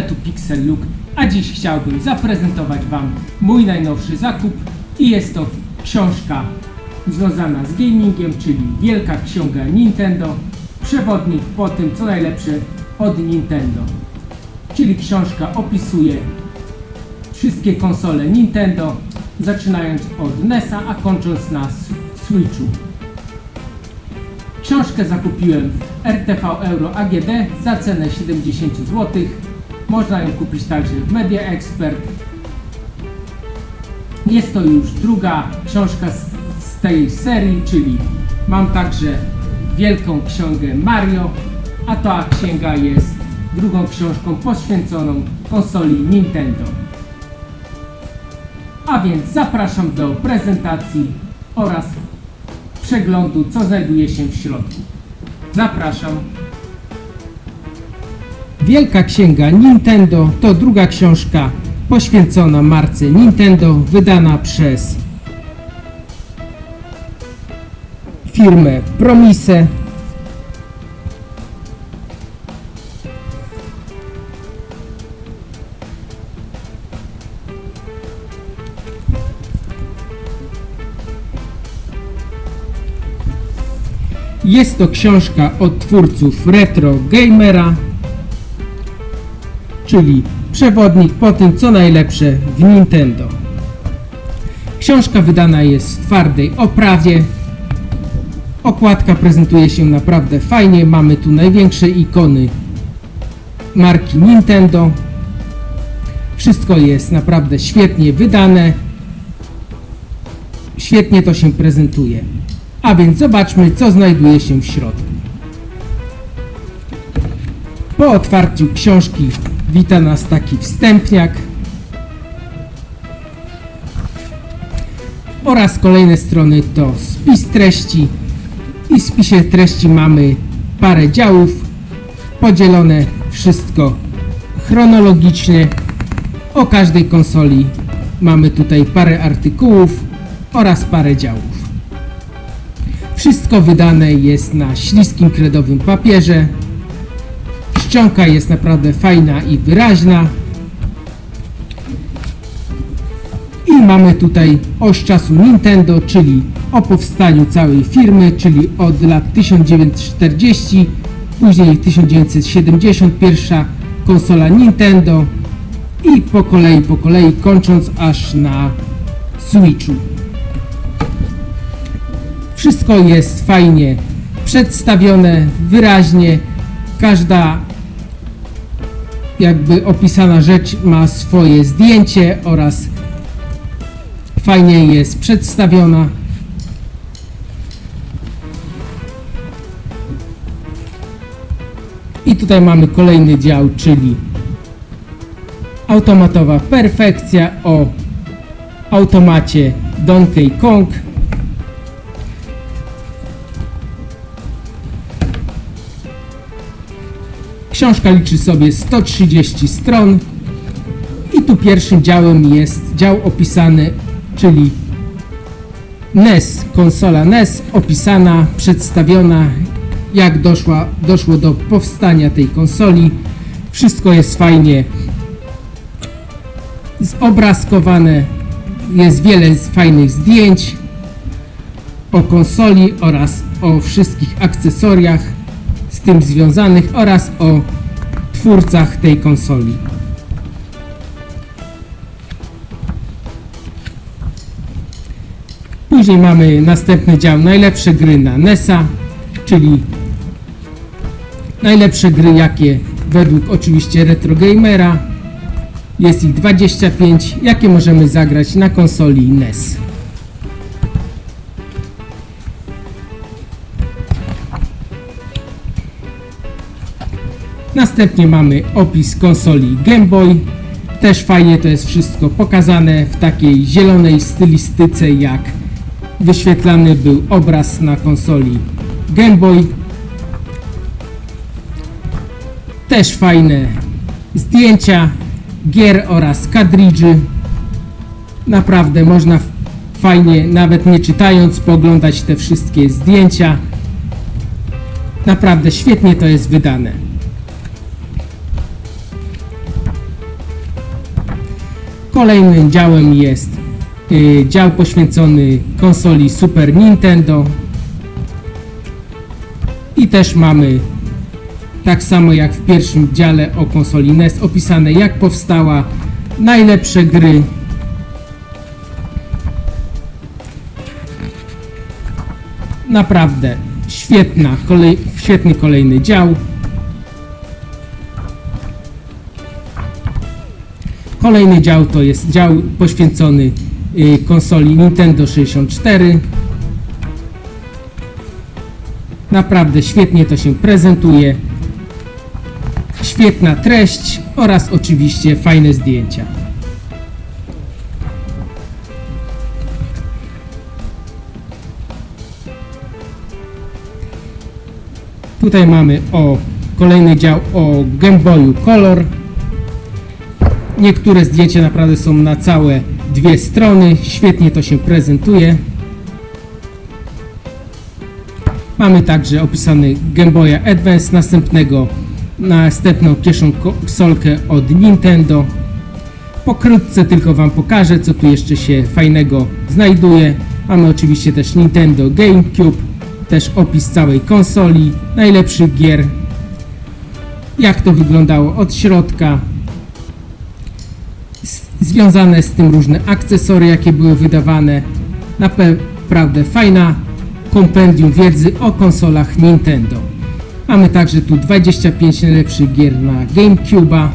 Cześć, witam na kanale, tu Pixel Look, a dziś chciałbym zaprezentować Wam mój najnowszy zakup i jest to książka związana z gamingiem, czyli Wielka Ksiąga Nintendo, przewodnik po tym co najlepsze od Nintendo. Czyli książka opisuje wszystkie konsole Nintendo, zaczynając od NES-a, a kończąc na Switchu. Książkę zakupiłem w RTV Euro AGD za cenę 70 zł. Można ją kupić także w Media Expert. Jest to już druga książka z, z tej serii, czyli mam także Wielką Księgę Mario, a ta księga jest drugą książką poświęconą konsoli Nintendo. A więc zapraszam do prezentacji oraz przeglądu, co znajduje się w środku. Zapraszam. Wielka Księga Nintendo to druga książka poświęcona marce Nintendo, wydana przez firmę Promise. Jest to książka od twórców Retro Gamera, czyli przewodnik po tym, co najlepsze w Nintendo. Książka wydana jest w twardej oprawie. Okładka prezentuje się naprawdę fajnie. Mamy tu największe ikony marki Nintendo. Wszystko jest naprawdę świetnie wydane. Świetnie to się prezentuje. A więc zobaczmy, co znajduje się w środku. Po otwarciu książki wita nas taki wstępniak. Oraz kolejne strony to spis treści. I w spisie treści mamy parę działów. Podzielone wszystko chronologicznie. O każdej konsoli mamy tutaj parę artykułów oraz parę działów. Wszystko wydane jest na śliskim kredowym papierze. Czcionka jest naprawdę fajna i wyraźna. I mamy tutaj oś czasu Nintendo, czyli o powstaniu całej firmy, czyli od lat 1940, później 1970 pierwsza konsola Nintendo i po kolei, po kolei kończąc aż na Switchu. Wszystko jest fajnie przedstawione, wyraźnie. Każda jakby opisana rzecz ma swoje zdjęcie oraz fajnie jest przedstawiona. I tutaj mamy kolejny dział, czyli automatowa perfekcja o automacie Donkey Kong. Książka liczy sobie 130 stron i tu pierwszym działem jest dział opisany, czyli NES, konsola NES opisana, przedstawiona jak doszła, doszło do powstania tej konsoli. Wszystko jest fajnie zobrazkowane, jest wiele fajnych zdjęć o konsoli oraz o wszystkich akcesoriach z tym związanych oraz o twórcach tej konsoli. Później mamy następny dział najlepsze gry na NES-a, czyli najlepsze gry jakie według oczywiście Retro Gamera jest ich 25, jakie możemy zagrać na konsoli NES. Następnie mamy opis konsoli Game Boy. Też fajnie to jest wszystko pokazane w takiej zielonej stylistyce jak wyświetlany był obraz na konsoli Game Boy. Też fajne zdjęcia gier oraz kadridży. Naprawdę można fajnie, nawet nie czytając, poglądać te wszystkie zdjęcia. Naprawdę świetnie to jest wydane. Kolejnym działem jest y, dział poświęcony konsoli Super Nintendo. I też mamy, tak samo jak w pierwszym dziale o konsoli NES, opisane jak powstała, najlepsze gry. Naprawdę świetna, kolej, świetny kolejny dział. Kolejny dział to jest dział poświęcony y, konsoli Nintendo 64. Naprawdę świetnie to się prezentuje. Świetna treść oraz oczywiście fajne zdjęcia. Tutaj mamy o kolejny dział o Game Boyu Color. Niektóre zdjęcia naprawdę są na całe dwie strony. Świetnie to się prezentuje. Mamy także opisany Game Boya Advance, następnego, następną kieszonkolkę od Nintendo. Pokrótce tylko Wam pokażę, co tu jeszcze się fajnego znajduje. Mamy oczywiście też Nintendo GameCube, też opis całej konsoli, najlepszych gier, jak to wyglądało od środka, związane z tym różne akcesory, jakie były wydawane. Naprawdę fajna kompendium wiedzy o konsolach Nintendo. Mamy także tu 25 najlepszych gier na GameCube'a.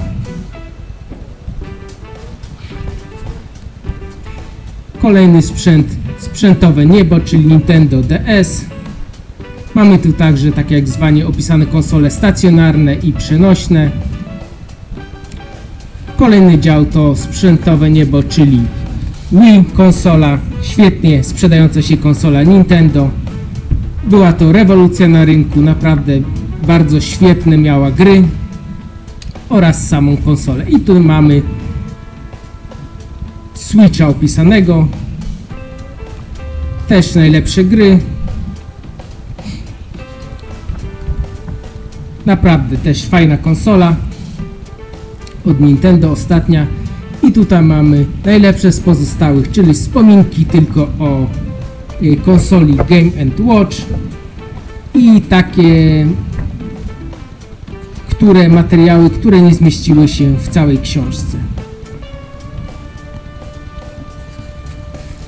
Kolejny sprzęt, sprzętowe niebo, czyli Nintendo DS. Mamy tu także, tak jak zwanie, opisane konsole stacjonarne i przenośne. Kolejny dział to sprzętowe niebo, czyli Wii konsola, świetnie sprzedająca się konsola Nintendo. Była to rewolucja na rynku, naprawdę bardzo świetne miała gry oraz samą konsolę. I tu mamy Switcha opisanego, też najlepsze gry. Naprawdę też fajna konsola od Nintendo ostatnia i tutaj mamy najlepsze z pozostałych, czyli wspominki tylko o y, konsoli Game Watch i takie które materiały, które nie zmieściły się w całej książce.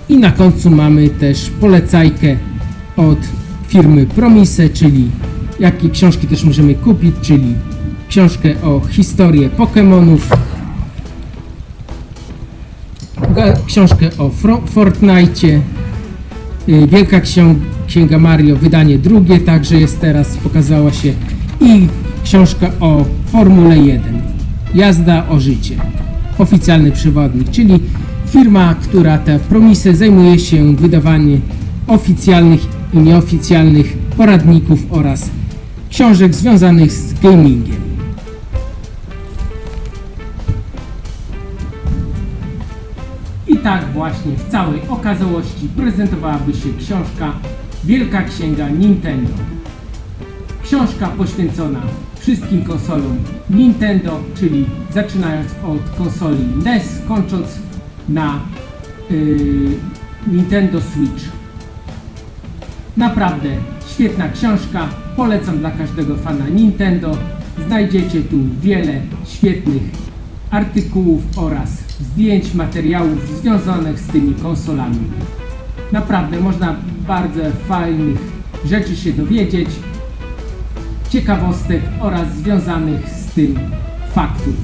I na końcu mamy też polecajkę od firmy Promise, czyli jakie książki też możemy kupić, czyli książkę o historii Pokémonów, książkę o Fortnite, y, Wielka Księga Mario, wydanie drugie, także jest teraz, pokazała się. I książka o Formule 1, jazda o życie, oficjalny przewodnik, czyli firma, która te promisy zajmuje się wydawaniem oficjalnych i nieoficjalnych poradników oraz książek związanych z gamingiem. I tak właśnie w całej okazałości prezentowałaby się książka Wielka Księga Nintendo. Książka poświęcona wszystkim konsolom Nintendo, czyli zaczynając od konsoli NES, kończąc na yy, Nintendo Switch. Naprawdę świetna książka, polecam dla każdego fana Nintendo. Znajdziecie tu wiele świetnych artykułów oraz zdjęć, materiałów związanych z tymi konsolami. Naprawdę można bardzo fajnych rzeczy się dowiedzieć, ciekawostek oraz związanych z tym faktów.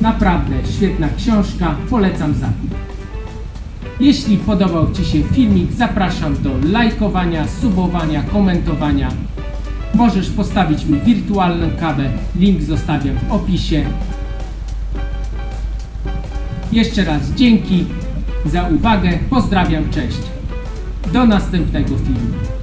Naprawdę świetna książka, polecam zakup. Jeśli podobał Ci się filmik, zapraszam do lajkowania, subowania, komentowania. Możesz postawić mi wirtualną kawę, link zostawiam w opisie. Jeszcze raz dzięki za uwagę, pozdrawiam, cześć. Do następnego filmu.